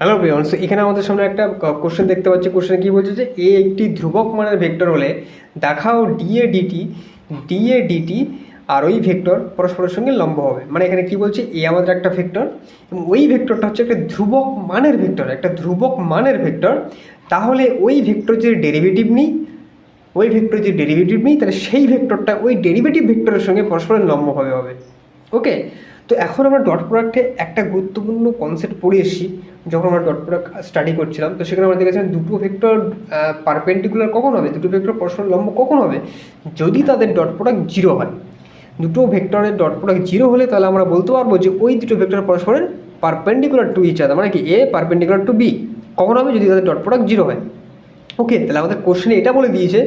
Hello prions এখানে আমাদের সামনে একটা কোশ্চেন দেখতে পাচ্ছি। কোশ্চেন কি বলছে যে এ একটি ধ্রুবক মানের ভেক্টর হলে দেখাও D A D T D A D T আর ওই ভেক্টর পরস্পরের সঙ্গে লম্ব হবে। মানে এখানে কি বলছে? এ আমাদের একটা ভেক্টর এবং ওই ভেক্টরটা হচ্ছে একটা ধ্রুবক মানের ভেক্টর, একটা ধ্রুবক মানের ভেক্টর। তাহলে ওই ভেক্টর যে ডেরিভেটিভ নিই, ওই ভেক্টর যে ডেরিভেটিভ নিই, তাহলে সেই ভেক্টরটা ওই ডেরিভেটিভ ভেক্টরের সঙ্গে পরস্পরের লম্বভাবে হবে ওকে তো এখন আমরা ডট প্রোডাক্টে একটা গুরুত্বপূর্ণ কনসেপ্ট পড়ে এসেছি যখন আমরা ডট প্রোডাক্ট স্টাডি করছিলাম, তো সেখানে আমরা দেখেছিলাম দুটো ভেক্টর পারপেন্ডিকুলার কখন হবে? দুটো ভেক্টর পরস্পর লম্ব কখন হবে? যদি তাদের ডট প্রোডাক্ট জিরো হয়, দুটো ভেক্টরের ডট প্রোডাক্ট জিরো হলে তাহলে আমরা বলতে পারব যে ওই দুটো ভেক্টর পরস্পরের পারপেন্ডিকুলার টু ইচ আদার মানে কি এ পারপেন্ডিকুলার টু বি কখন হবে? যদি তাদের ডট প্রোডাক্ট জিরো হয়। ওকে তাহলে আমাদের কোশ্চেনে এটা বলে দিয়েছে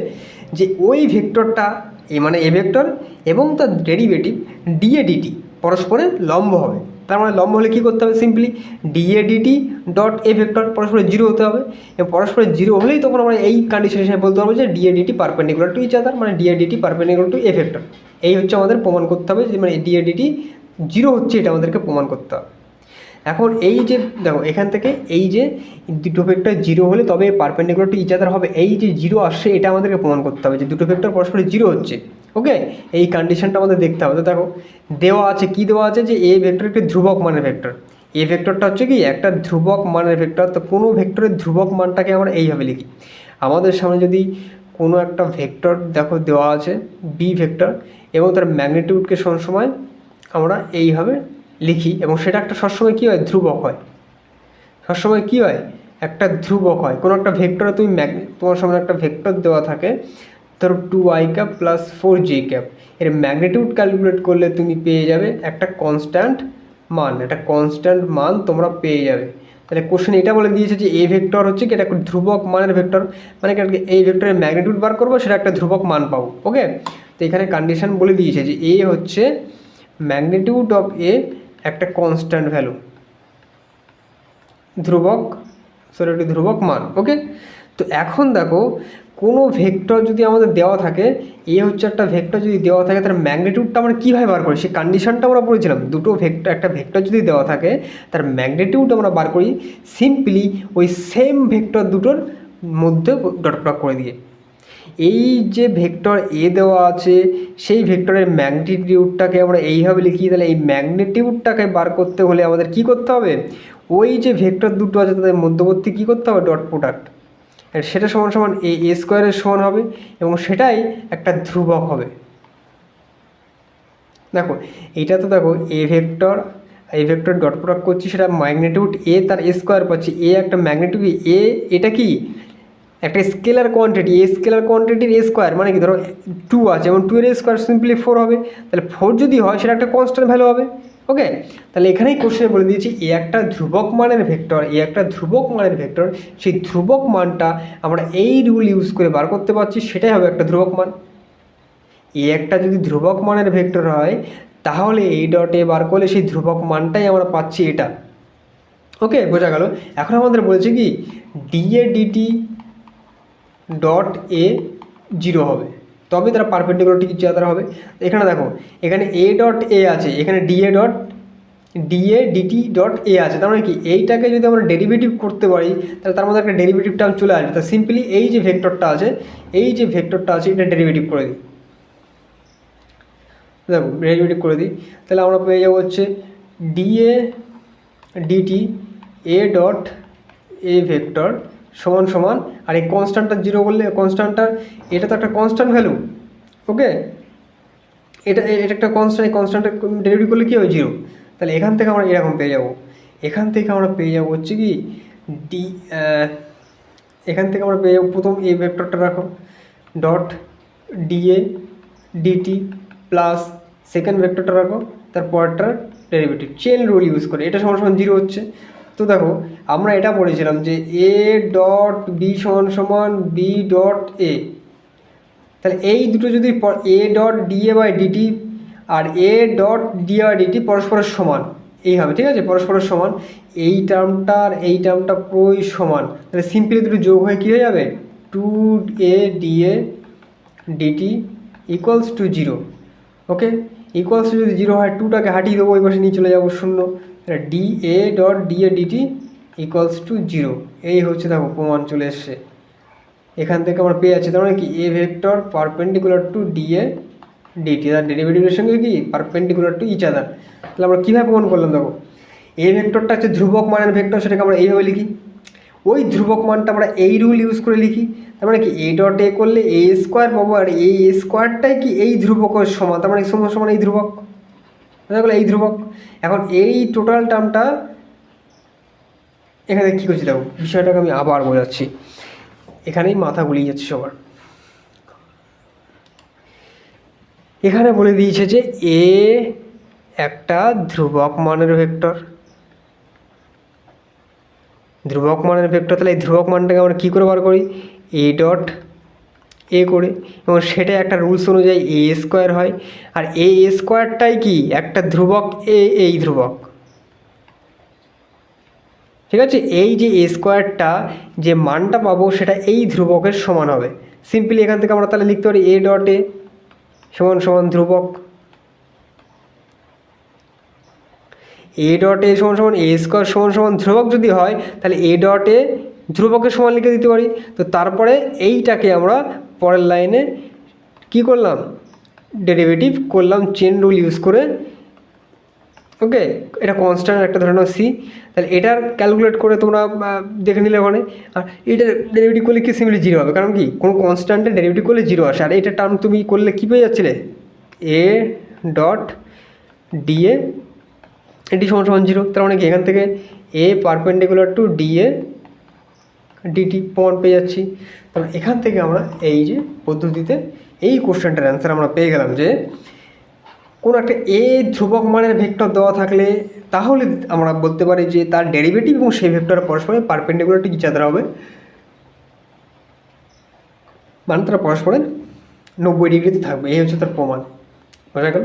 যে ওই ভেক্টরটা এ মানে এ ভেক্টর এবং তার ডেরিভেটিভ ডিএ ডিটি পরস্পরের লম্ব হবে। তার মানে লম্ব হলে কী করতে হবে? Simply D A D T A vector পরস্পরের জিরো হতে হবে। এবং পরস্পরে জিরো হলেই তখন আমরা এই কন্ডিশন হিসেবে বলতে পারব যে D A D T perpendicular to each other মানে D A D T perpendicular to A vector এই হচ্ছে আমাদের প্রমাণ করতে হবে যে মানে ডিএ ডিটি জিরো হচ্ছে এটা আমাদেরকে প্রমাণ করতে হবে। এখন এই যে, দেখো, এখান থেকে এই যে দুটো ভেক্টর জিরো হলে তবে পারপেন্ডিকুলার টু ইচ আদার হবে। এই যে জিরো আসছে, এটা আমাদেরকে প্রমাণ করতে হবে যে দুটো ভেক্টর পরস্পর জিরো হচ্ছে। ওকে এই কন্ডিশনটা আমাদের দেখতে হবে। তো দেখো, দেওয়া আছে, কি দেওয়া আছে? যে এ ভেক্টর একটি ধ্রুবক মানের ভেক্টর এ ভেক্টরটা হচ্ছে কি? একটা ধ্রুবক মানের ভেক্টর তো কোনো ভেক্টরের ধ্রুবক মানটাকে আমরা এইভাবে লিখি। আমাদের সামনে যদি কোনো একটা ভেক্টর দেখো, দেওয়া আছে বি ভেক্টর এবং তার ম্যাগনিটিউডকে সবসময় আমরা এইভাবে লিখি এবং সেটা একটা সবসময় কী হয়? ধ্রুবক হয়। সবসময় কী হয়? একটা ধ্রুবক হয়। কোনো একটা ভেক্টরে তুমি ম্যাগ তোমার সামনে একটা ভেক্টর দেওয়া থাকে, ধরো two I cap plus four J cap এর ম্যাগনিটিউড ক্যালকুলেট করলে তুমি পেয়ে যাবে একটা কনস্ট্যান্ট মান। একটা কনস্ট্যান্ট মান তোমরা পেয়ে যাবে। তাহলে কোশ্চেন এটা বলে দিয়েছে যে এ ভেক্টর হচ্ছে কি? এটা একটা ধ্রুবক মানের ভেক্টর মানে এই ভেক্টরের ম্যাগনিটিউড বার করব, সেটা একটা ধ্রুবক মান পাবো। ওকে তো এখানে কন্ডিশন বলে দিয়েছে যে এ হচ্ছে ম্যাগনিটিউড অফ এ একটা কনস্ট্যান্ট ভ্যালু ধ্রুবক সরি একটি ধ্রুবক মান ওকে তো এখন দেখো, কোনো ভেক্টর যদি আমাদের দেওয়া থাকে এ হচ্ছে একটা ভেক্টর যদি দেওয়া থাকে, তার ম্যাগনিটিউডটা আমরা কীভাবে বার করি? সেই কন্ডিশনটা আমরা পড়েছিলাম দুটো ভেক্টর একটা ভেক্টর যদি দেওয়া থাকে, তার ম্যাগনিটিউড আমরা বার করি সিম্পলি ওই সেম ভেক্টর দুটোর মধ্যে ডট প্রয়োগ করে দিয়ে। এই যে ভেক্টর এ দেওয়া আছে, সেই ভেক্টরের ম্যাগনিটিউডটাকে আমরা এইভাবে লিখি, তাহলে এই ম্যাগনিটিউডটাকে বার করতে হলে আমাদের কি করতে হবে? ওই যে ভেক্টর দুটো আছে তাদের মধ্যবর্তী কী করতে হবে? ডট প্রোডাক্ট সেটা সমান সমান এ এ স্কোয়ারের সমান হবে এবং সেটাই একটা ধ্রুবক হবে। দেখো এটা তো দেখো এ ভেক্টর এই ভেক্টর ডট প্রোডাক্ট করছি, সেটা ম্যাগনিটিউড এ তার স্কোয়ার পাচ্ছি। এ একটা ম্যাগনিটিউড এ এটা কি? একটা স্কেলার কোয়ান্টিটি এ স্কেলার কোয়ান্টিটির স্কোয়ার মানে কি? ধরো টু আছে, এবং টু এর স্কোয়ার সিম্পলি ফোর হবে। তাহলে ফোর যদি হয়, সেটা একটা কনস্ট্যান্ট ভ্যালু হবে। ওকে তাহলে এখানেই কোশ্চেনে বলে দিয়েছি, এ একটা ধ্রুবক মানের ভেক্টর এ একটা ধ্রুবক মানের ভেক্টর সেই ধ্রুবক মানটা আমরা এই রুল ইউজ করে বার করতে পারছি, সেটাই হবে একটা ধ্রুবক মান। এ একটা যদি ধ্রুবক মানের ভেক্টর হয়, তাহলে এই ডটে বার করলে সেই ধ্রুবক মানটাই আমরা পাচ্ছি এটা। ওকে বোঝা গেল? এখন আমাদের বলেছে কি? D A D T dot A zero হবে। তবে তারা পারপেন্ডিকুলার ঠিক আদার হবে। এখানে দেখো, এখানে এ ডট এ আছে, এখানে D A dot D A D T dot A আছে। তার মানে কি? এইটাকে যদি আমরা ডেরিভেটিভ করতে পারি, তাহলে তার মধ্যে একটা ডেরিভেটিভ টার্ম চলে আসবে। তা সিম্পলি এই যে ভেক্টরটা আছে, এই যে ভেক্টরটা আছে, এটা ডেরিভেটিভ করে দিই। দেখো ডেরিভেটিভ করে দিই। তাহলে আমরা পেয়ে যাব হচ্ছে D A D T A dot A vector সমান সমান, আর এই কনস্ট্যান্টটা জিরো করলে কনস্ট্যান্টটা এটা তো একটা কনস্ট্যান্ট ভ্যালু ওকে এটা এটা একটা কনস্ট্যান্ট এই কনস্ট্যান্টটা ডেলিভারি করলে কী হবে জিরো তাহলে এখান থেকে আমরা এরকম পেয়ে যাব। এখান থেকে আমরা পেয়ে যাব হচ্ছে কি ডি এখান থেকে আমরা পেয়ে যাব প্রথম এই ভেক্টরটা রাখো dot D A D T plus second ভেক্টরটা রাখো তারপরটার ডেরিভেটিভ চেন রুল ইউজ করে। এটা সমান সমান জিরো হচ্ছে। তো দেখো, আমরা এটা পড়েছিলাম যে এ ডট বি সমান সমান বি ডট এ তাহলে এই দুটো যদি A dot D A by D T R A dot D R D T পরস্পরের সমান, এই হবে, ঠিক আছে? পরস্পরের সমান, এই টার্মটা আর এই টার্মটা পুরোই সমান। তাহলে সিম্পলি দুটো যোগ হয়ে কী হয়ে যাবে? Two A D A D T equals to zero okay equals to যদি জিরো হয় টুটাকে হাঁটিয়ে দেবো, ওই পাশে নিয়ে চলে যাব, শূন্য। D A dot D A D T equals to zero এই হচ্ছে দেখো প্রমাণ চলে এসছে। এখান থেকে আমরা পেয়ে যাচ্ছি, তার মানে কি? A vector perpendicular to D A D T তার ডেরিভেটিভের সঙ্গে কি? পারপেন্ডিকুলার টু ইচ আদার তাহলে আমরা কীভাবে প্রমাণ করলাম দেখো? এ ভেক্টরটা হচ্ছে ধ্রুবক মানের ভেক্টর সেটাকে আমরা এইভাবে লিখি। ওই ধ্রুবক মানটা আমরা এই রুল ইউজ করে লিখি। তার মানে কি? এ ডট এ করলে এ স্কোয়ার পাবো, আর এই স্কোয়ারটাই কি? এই ধ্রুবকের সমান। তার মানে সমান সমান এই ধ্রুবক। গেলো এই ধ্রুবক। এখন এই টোটাল টার্মটা এখানে কী করছি দেখো, বিষয়টাকে আমি আবার বোঝাচ্ছি। এখানেই মাথা গুলিয়ে যাচ্ছে সবার। এখানে বলে দিয়েছে যে এ একটা ধ্রুবক মানের ভেক্টর। ধ্রুবক মানের ভেক্টর, তাহলে এই ধ্রুবক মানটাকে আমরা কী করে বার করি? এ ডট এ করে এবং সেটা একটা রুলস অনুযায়ী এ স্কোয়ার হয়। আর এ স্কোয়ারটাই কি? একটা ধ্রুবক এ, এই ধ্রুবক। ঠিক আছে? এই যে এ স্কোয়ারটা যে মানটা পাবো সেটা এই ধ্রুবকের সমান হবে। সিম্পলি এখান থেকে আমরা তাহলে লিখতে পারি এ ডট এ সমান সমান ধ্রুবক। এ ডট এ সমান সমান এ স্কোয়ার সমান সমান ধ্রুবক যদি হয়, তাহলে এ ডট এ ধ্রুবকের সমান লিখে দিতে পারি। তো তারপরে এইটাকে আমরা পরের লাইনে কি করলাম? ডেরিভেটিভ করলাম চেন রুল ইউজ করে। ওকে এটা কনস্ট্যান্ট একটা ধরে সি তাহলে এটার ক্যালকুলেট করে তোমরা দেখে নিলে ওখানে। আর এটা ডেরিভেটিভ করলে কি সিম্পলি জিরো হবে? কারণ কি? কোনো কনস্ট্যান্টের ডেরিভেটিভ করলে জিরো আসে। আর এটা টার্ম তুমি করলে কী পেয়ে যাচ্ছিলে? এ ডট ডিএ এটি সমান সমান জিরো তার মানে কি? এখান থেকে A perpendicular to D A D T প্রমাণ পেয়ে যাচ্ছি। তাহলে এখান থেকে আমরা এই যে পদ্ধতিতে এই কোশ্চেনটার অ্যান্সার আমরা পেয়ে গেলাম যে, কোনো একটা এ ধ্রুবক মানের ভেক্টর দেওয়া থাকলে তাহলে আমরা বলতে পারি যে তার ডেরিভেটিভ এবং সেই ভেক্টর পরস্পরের পারপেন্ডিকুলার ঠিক ইচ্ছা হবে। মানে তারা পরস্পরের নব্বই ডিগ্রিতে থাকবে। এই হচ্ছে তার প্রমাণ। বোঝা গেল?